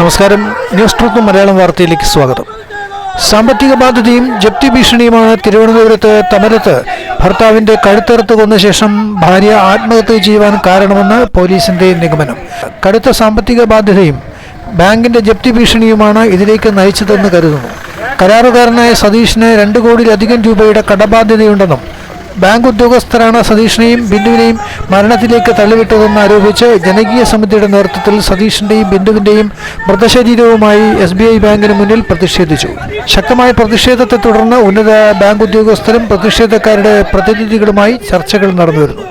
നമസ്കാരം. News truth Malayalam വാർത്തയിലേക്ക് സ്വാഗതം. സാമ്പത്തിക ബാധ്യതയും ജപ്തി ഭീഷണിയുമാണ് തിരുവനന്തപുരത്ത് തമരത്ത്. ഭർത്താവിന്റെ കഴുത്തറുത്ത് കൊന്ന ശേഷം ഭാര്യ ആത്മഹത്യ ചെയ്യുവാൻ കാരണമെന്ന് പോലീസിന്റെ നിഗമനം. കടുത്ത സാമ്പത്തിക ബാധ്യതയും ബാങ്കിന്റെ ജപ്തി ഭീഷണിയുമാണ് ഇതിലേക്ക് നയിച്ചതെന്ന് കരുതുന്നു. കരാറുകാരനായ സതീഷിന് രണ്ട് കോടിയിലധികം രൂപയുടെ കടബാധ്യതയുണ്ടെന്നും ബാങ്ക് ഉദ്യോഗസ്ഥരാണ് സതീഷിനെയും ബിന്ദുവിനെയും മരണത്തിലേക്ക് തള്ളിവിട്ടതെന്ന് ആരോപിച്ച് ജനകീയ സമിതിയുടെ നേതൃത്വത്തിൽ സതീഷിന്റെയും ബിന്ദുവിന്റെയും മൃതശരീരവുമായി എസ് ബി ഐ ബാങ്കിന് മുന്നിൽ പ്രതിഷേധിച്ചു. ശക്തമായ പ്രതിഷേധത്തെ തുടർന്ന് ഉന്നത ബാങ്ക് ഉദ്യോഗസ്ഥരും പ്രതിഷേധക്കാരുടെ പ്രതിനിധികളുമായി ചർച്ചകൾ നടന്നുവരുന്നു.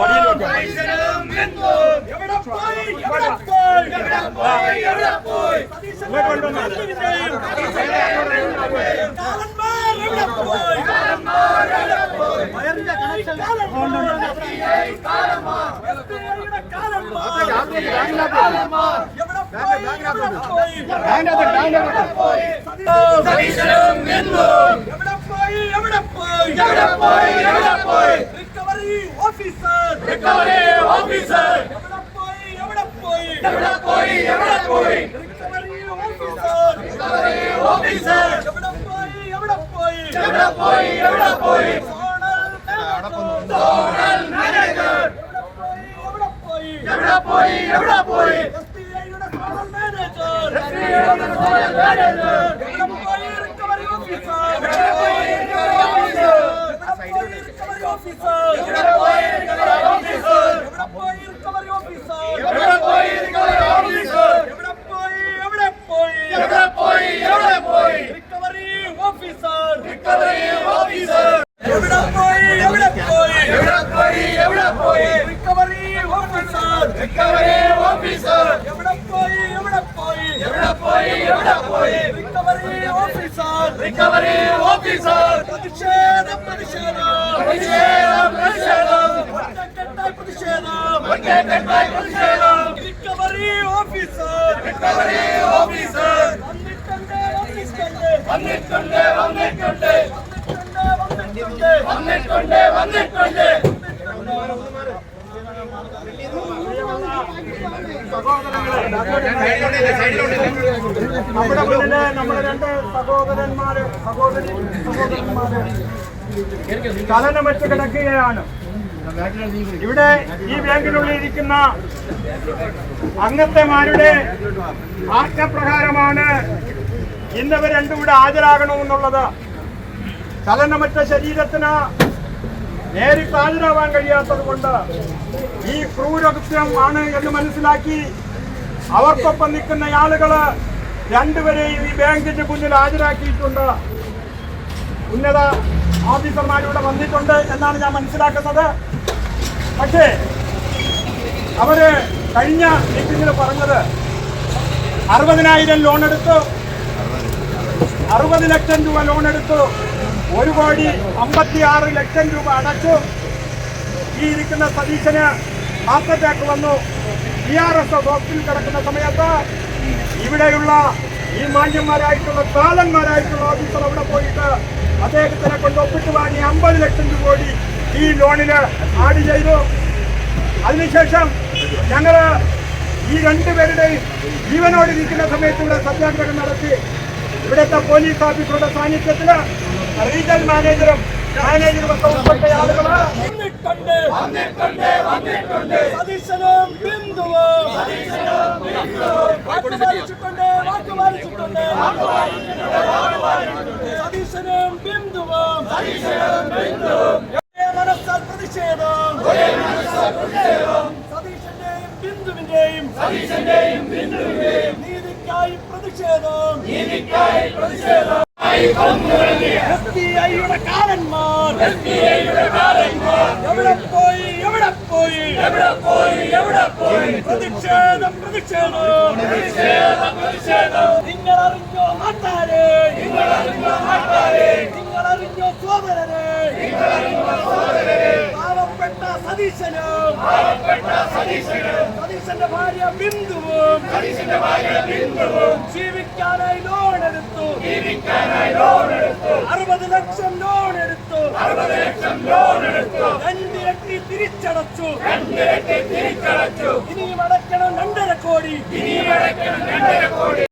റിക്കവറി ഓഫീസർ റിക്കവറി ഓഫീസർ എവിടെ പോയി എവിടെ പോയി എവിടെ പോയി എവിടെ പോയി റിക്കവറി ഓഫീസർ റിക്കവറി ഓഫീസർ എവിടെ പോയി എവിടെ പോയി എവിടെ പോയി എവിടെ പോയി എവിടെ പോയി എസ്ബിഐയുടെ സോണൽ മാനേജർ എസ്ബിഐയുടെ സോണൽ മാനേജർ എവിടെ പോയി റിക്കവറി ഓഫീസർ എവിടെ പോയി റിക്കവറി ഓഫീസർ എവിടെ പോയി റിക്കവറി ഓഫീസർ എവിടെ പോയി റിക്കവറി ഓഫീസർ എവിടെ പോയി റിക്കവറി ഓഫീസർ എവിടെ പോയി എവിടെ പോയി എവിടെ പോയി എവിടെ പോയി റിക്കവറി ഓഫീസർ റിക്കവറി ഓഫീസർ എവിടെ പോയി എവിടെ പോയി എവിടെ പോയി എവിടെ പോയി റിക്കവറി ഓഫീസർ റിക്കവറി ഓഫീസർ എവിടെ പോയി എവിടെ പോയി എവിടെ പോയി എവിടെ പോയി റിക്കവറി ഓഫീസർ റിക്കവറി ഓഫീസർ പ്രതിഷേധം പ്രതിഷേധം. പ്രതിഷേധം പ്രതിഷേധം. പ്രതിഷേധം. പ്രതിഷേധം. റിക്കവറി ഓഫീസർ റിക്കവറി ഓഫീസർ വന്നിട്ടുണ്ട്. വന്നിട്ടുണ്ട് വന്നിട്ടുണ്ട്. വന്നിട്ടുണ്ട് വന്നിട്ടുണ്ട്. നമ്മുടെ രണ്ട് സഹോദരി ചലനമറ്റ് കിടക്കുകയാണ് ഇവിടെ ഈ ബാങ്കിനുള്ളിൽ ഇരിക്കുന്ന അംഗത്വമാരുടെ ആജ്ഞപ്രകാരമാണ് ഇന്നവർ രണ്ടും ഇവിടെ ഹാജരാകണമെന്നുള്ളത്. ചലനമറ്റ ശരീരത്തിന് നേരിട്ട് ഹാജരാവാൻ കഴിയാത്തത് കൊണ്ട് ഈ ക്രൂരകൃത്യം ആണ് എന്ന് മനസ്സിലാക്കി അവർക്കൊപ്പം നിൽക്കുന്ന ആളുകൾ രണ്ടുപേരെയും ഈ ബാങ്കിന്റെ മുന്നിൽ ഹാജരാക്കിയിട്ടുണ്ട്. ഉന്നത ഓഫീസർമാരിവിടെ വന്നിട്ടുണ്ട് എന്നാണ് ഞാൻ മനസ്സിലാക്കുന്നത്. പക്ഷേ അവർ കഴിഞ്ഞ മീറ്റിംഗിൽ പറഞ്ഞത് അറുപതിനായിരം ലോൺ എടുത്തു. അറുപത് ലക്ഷം രൂപ ലോൺ എടുത്തു. ഒരു കോടി അമ്പത്തി ലക്ഷം രൂപ അടച്ചു. ഈ ഇരിക്കുന്ന സതീശന് ഹാർട്ട് വന്നു. ബി ആർ എസ് ഹോസ്പിറ്റലിൽ കിടക്കുന്ന സമയത്ത് ഇവിടെയുള്ള ഈ മാന്യന്മാരായിട്ടുള്ള കാലന്മാരായിട്ടുള്ള ഓഫീസർ അവിടെ പോയിട്ട് അദ്ദേഹത്തിനെ കൊണ്ട് ഒപ്പിട്ട് വാങ്ങി അമ്പത് ലക്ഷം രൂപ ഈ ലോണിന് ആഡ് ചെയ്തു. അതിനുശേഷം ഞങ്ങൾ ഈ രണ്ടുപേരുടെയും ജീവനോടിരിക്കുന്ന സമയത്ത് ഇവിടെ സത്യാഗ്രഹം നടത്തി. ഇവിടുത്തെ പോലീസ് ഓഫീസറുടെ സാന്നിധ്യത്തിൽ റീജിയൽ മാനേജറും മാനേജറും ഒക്കെ ഉൾപ്പെട്ട ആളുകൾ വന്നിട്ടുണ്ട് വന്നിട്ടുണ്ട് വന്നിട്ടുണ്ട് സതീശനും ബിന്ദുവും വാക്ക് പാലിച്ചിട്ടുണ്ട് വാക്ക് പാലിച്ചിട്ടുണ്ട് സതീശനും ബിന്ദുവും മനസ്സാൽ പ്രതിഷേധം സതീശന്റെയും ബിന്ദുവിന്റെയും സതീശന്റെയും ബിന്ദുവിന്റെയും നീതിക്കായി പ്രതിഷേധം. നീതിക്കായി പ്രതിഷേധം എസ്ബിഐയുടെ കാരന്മാർ എസ്ബിഐയുടെ കാരന്മാർ എവിടെ പോയി എവിടെ പോയി എവിടെ പോയി എവിടെ പോയി പ്രതിഷേധം പ്രതിഷേധം പ്രതിഷേധം പ്രതിഷേധം നിങ്ങൾ അറിഞ്ഞോ നാട്ടാരെ നിങ്ങൾ അറിഞ്ഞോ നാട്ടാരെ നിങ്ങൾ അറിഞ്ഞോ സോദരരെ നിങ്ങൾ അറിഞ്ഞോ സോദരരെ പാവപ്പെട്ട സതീശനും സതീശന്റെ ഭാര്യ ബിന്ദുവും സതീശന്റെ ഭാര്യ ബിന്ദുവും ജീവിക്കാനായി ലോൺ എടുത്തു ജീവിക്കാനായി ലോൺ എടുത്തു. അറുപത് ലക്ഷം ലോൺ എടുത്തു. അറുപത് ലക്ഷം ലോൺ എടുത്തു. രണ്ടിരട്ടി തിരിച്ചടച്ചു. രണ്ടിരട്ടി തിരിച്ചടച്ചു. ഇനിയും അടയ്ക്കണം രണ്ടര കോടി. ഇനിയും അടയ്ക്കണം രണ്ടര കോടി.